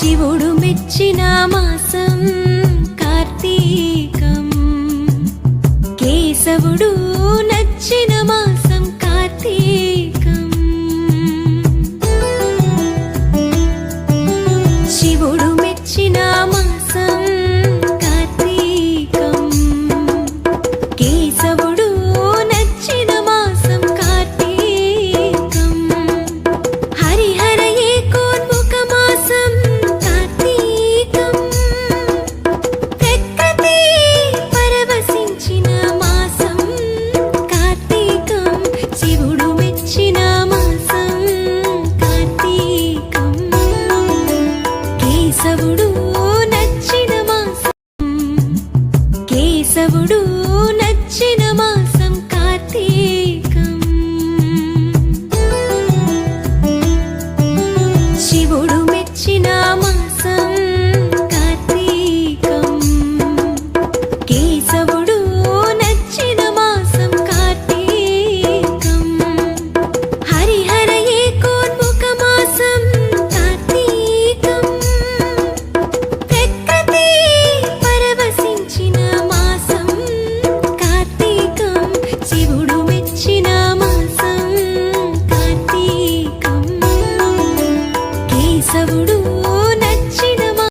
శివుడు మెచ్చిన మాసం కార్తీ కేశవుడు నచ్చిన మాస నచ్చవుడు నచ్చి